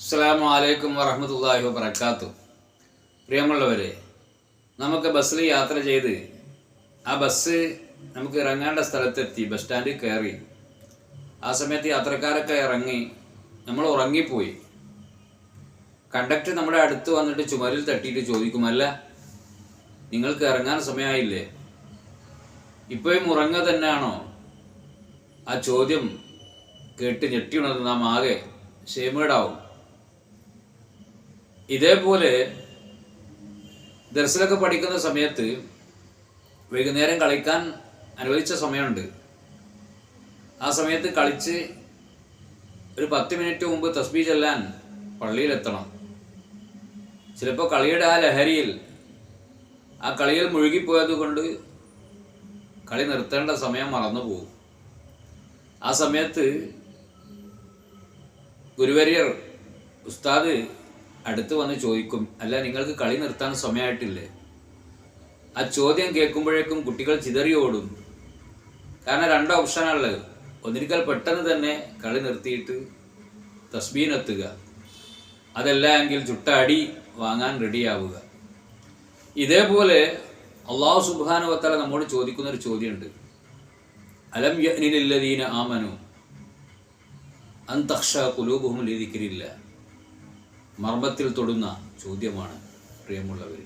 അസ്സാം വലൈക്കും വറഹമത്തല്ലാഹി വബർക്കാത്തു പ്രിയമുള്ളവരെ നമുക്ക് ബസ്സിൽ യാത്ര ചെയ്ത് ആ ബസ് നമുക്ക് ഇറങ്ങേണ്ട സ്ഥലത്തെത്തി ബസ് സ്റ്റാൻഡിൽ കയറി. ആ സമയത്ത് യാത്രക്കാരൊക്കെ ഇറങ്ങി നമ്മൾ ഉറങ്ങിപ്പോയി. കണ്ടക്ടർ നമ്മുടെ അടുത്ത് വന്നിട്ട് ചുമരിൽ തട്ടിയിട്ട് ചോദിക്കുമല്ല നിങ്ങൾക്ക് ഇറങ്ങാൻ സമയമായില്ലേ? ഇപ്പോഴും ഉറങ്ങുക തന്നെയാണോ? ആ ചോദ്യം കേട്ട് ഞെട്ടി നാം ആകെ ഷേമേഡാവും ഇതേപോലെ ദർസിലൊക്കെ പഠിക്കുന്ന സമയത്ത് വൈകുന്നേരം കളിക്കാൻ അനുവദിച്ച സമയമുണ്ട്. ആ സമയത്ത് കളിച്ച് ഒരു പത്ത് മിനിറ്റ് മുമ്പ് തസ്ബീ ചെല്ലാൻ പള്ളിയിലെത്തണം. ചിലപ്പോൾ കളിയുടെ ആ ലഹരിയിൽ ആ കളിയിൽ മുഴുകിപ്പോയത് കൊണ്ട് കളി നിർത്തേണ്ട സമയം മറന്നു പോകും. ആ സമയത്ത് ഗുരുവര്യർ ഉസ്താദ് അടുത്ത് വന്ന് ചോദിക്കും അല്ല നിങ്ങൾക്ക് കളി നിർത്താൻ സമയമായിട്ടില്ലേ ആ ചോദ്യം കേൾക്കുമ്പോഴേക്കും കുട്ടികൾ ചിതറി ഓടും കാരണം രണ്ട് ഓപ്ഷനാണുള്ളത് ഒന്നിരിക്കൽ പെട്ടെന്ന് തന്നെ കളി നിർത്തിയിട്ട് തസ്ബീനെത്തുക അതല്ല എങ്കിൽ ചുട്ട അടി വാങ്ങാൻ റെഡിയാവുക ഇതേപോലെ അള്ളാഹു സുബാനുവത്തല നമ്മോട് ചോദിക്കുന്ന ഒരു ചോദ്യമുണ്ട്. അലം യനിലല്ലദീന ആമനു അന്തക്ഷ കുലൂബുഹും ലീതിക്കിരില്ല മർമ്മത്തിൽ തൊടുന്ന ചോദ്യമാണ് പ്രിയമുള്ളവർ.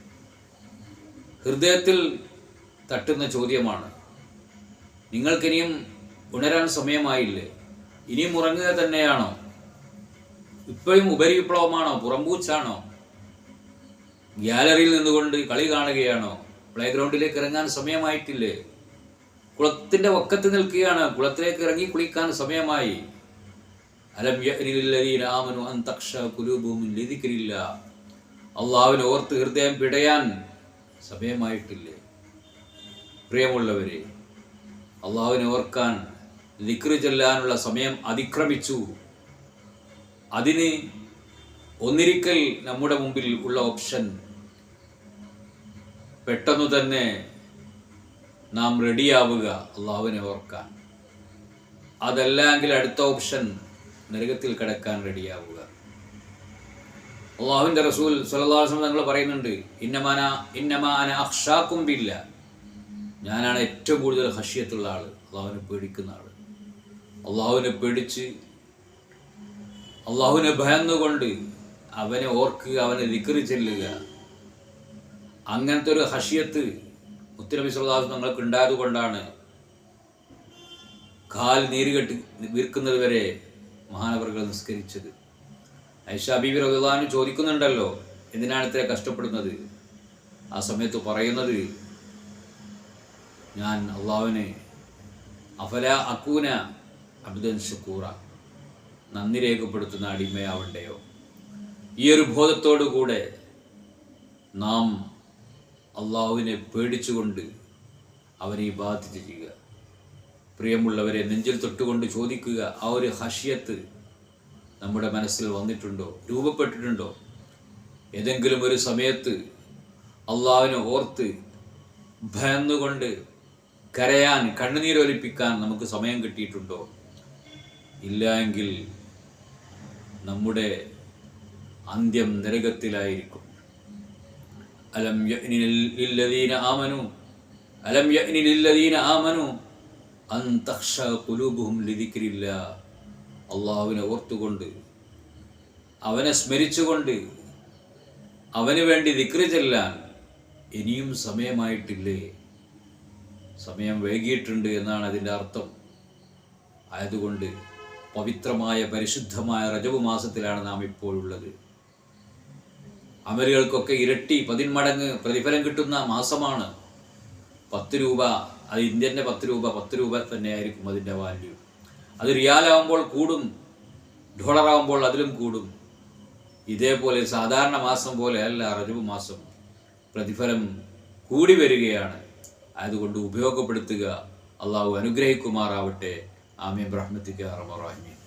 ഹൃദയത്തിൽ തട്ടുന്ന ചോദ്യമാണ് നിങ്ങൾക്കിനിയും ഉണരാൻ സമയമായില്ലേ? ഇനിയും ഉറങ്ങുക തന്നെയാണോ? ഇപ്പോഴും ഉപരിവിപ്ലവമാണോ പുറംപൂച്ചാണോ? ഗ്യാലറിയിൽ നിന്നുകൊണ്ട് കളി കാണുകയാണോ? പ്ലേ ഗ്രൗണ്ടിലേക്ക് ഇറങ്ങാൻ സമയമായിട്ടില്ലേ? കുളത്തിന്റെ ഒക്കത്ത് നിൽക്കുകയാണ്. കുളത്തിലേക്ക് ഇറങ്ങി കുളിക്കാൻ സമയമായി. അലം യഅ്നിലില്ലദീന ആമനു അൻ തഖ്ഷ ഖുലൂബുഹും ലിദിക്രില്ല. അള്ളാഹുവിനെ ഓർത്ത് ഹൃദയം പിടയാൻ സമയമായിട്ടില്ലേ? പ്രിയമുള്ളവരെ അള്ളാഹുവിനെ ഓർക്കാൻ ദിക്റ് ചെല്ലാനുള്ള സമയം അതിക്രമിച്ചു. അതിന് ഒന്നിരിക്കൽ നമ്മുടെ മുമ്പിൽ ഉള്ള ഓപ്ഷൻ പെട്ടെന്ന് തന്നെ നാം റെഡിയാവുക അള്ളാഹുവിനെ ഓർക്കാൻ. അതല്ലെങ്കിൽ അടുത്ത ഓപ്ഷൻ നരകത്തിൽ കിടക്കാൻ റെഡിയാവുക. അള്ളാഹുവിന്റെ റസൂൽ സുലല്ലാസ്ലം തങ്ങൾ പറയുന്നുണ്ട് ഇന്നമാന ഇന്നമാന അക്ഷാക്കും ഞാനാണ് ഏറ്റവും കൂടുതൽ ഹഷ്യത്തുള്ള ആൾ അള്ളാഹുവിനെ പേടിക്കുന്ന ആൾ അള്ളാഹുവിനെ പേടിച്ച് അള്ളാഹുവിനെ ഭയന്നുകൊണ്ട് അവനെ ഓർക്കുക അവനെ ദിക്കറി ചെല്ലുക. അങ്ങനത്തെ ഒരു ഹഷ്യത്ത് മുത്തനബി സുല്ലാസ് ഉണ്ടായതുകൊണ്ടാണ് കാൽ നീരുകെട്ടി വീർക്കുന്നത് വരെ മഹാനവറുകൾ നിസ്കരിച്ചത്. ഐഷ ബീബി റഹ്ലാനു ചോദിക്കുന്നുണ്ടല്ലോ എന്തിനാണ് ഇത്ര കഷ്ടപ്പെടുന്നത്? ആ സമയത്ത് പറയുന്നത് ഞാൻ അള്ളാഹുവിനെ അഫല അക്കൂന അബ്ദൻ ഷക്കൂറ നന്ദി രേഖപ്പെടുത്തുന്ന അടിമയാവണ്ടയോ? ഈ ഒരു ബോധത്തോടു കൂടെ നാം അള്ളാഹുവിനെ പേടിച്ചുകൊണ്ട് അവനെ ബാധിച്ച് ചെയ്യുക. പ്രിയമുള്ളവരെ നെഞ്ചിൽ തൊട്ടുകൊണ്ട് ചോദിക്കുക ആ ഒരു ഹഷ്യത്ത് നമ്മുടെ മനസ്സിൽ വന്നിട്ടുണ്ടോ? രൂപപ്പെട്ടിട്ടുണ്ടോ? ഏതെങ്കിലും ഒരു സമയത്ത് അള്ളാവിനെ ഓർത്ത് ഭയന്നുകൊണ്ട് കരയാൻ കണ്ണുനീരൊലിപ്പിക്കാൻ നമുക്ക് സമയം കിട്ടിയിട്ടുണ്ടോ? ഇല്ല എങ്കിൽ നമ്മുടെ അന്ത്യം നരകത്തിലായിരിക്കും. അലം യഅ്നിലില്ലദീന ആമനു അലം യഅ്നിലില്ലദീന ആമനു അൻ തഖ്ഷ ഖുലൂബുഹും ലിദിക്രില്ല. അള്ളാഹുവിനെ ഓർത്തുകൊണ്ട് അവനെ സ്മരിച്ചുകൊണ്ട് അവന് വേണ്ടി ദിക്രി ചെല്ലാൻ ഇനിയും സമയമായിട്ടില്ലേ? സമയം വൈകിയിട്ടുണ്ട് എന്നാണ് അതിന്റെ അർത്ഥം. ആയതുകൊണ്ട് പവിത്രമായ പരിശുദ്ധമായ റജബ് മാസത്തിലാണ് നാം ഇപ്പോഴുള്ളത് അമലുകൾക്കൊക്കെ ഇരട്ടി പതിന്മടങ്ങ് പ്രതിഫലം കിട്ടുന്ന മാസമാണ്. പത്ത് രൂപ അത് ഇന്ത്യന്റെ പത്ത് രൂപ പത്ത് രൂപ തന്നെയായിരിക്കും അതിന്റെ വാല്യൂ അത് റിയാലാവുമ്പോൾ കൂടും ഡോളറാവുമ്പോൾ അതിലും കൂടും. ഇതേപോലെ സാധാരണ മാസം പോലെ അല്ല റജബ് മാസം. പ്രതിഫലം കൂടി വരികയാണ്. അതുകൊണ്ട് ഉപയോഗപ്പെടുത്തുക. അള്ളാഹു അനുഗ്രഹിക്കുമാറാവട്ടെ. ആമീൻ. ബ്രഹ്മത്തിക്ക് അറമറാമീൻ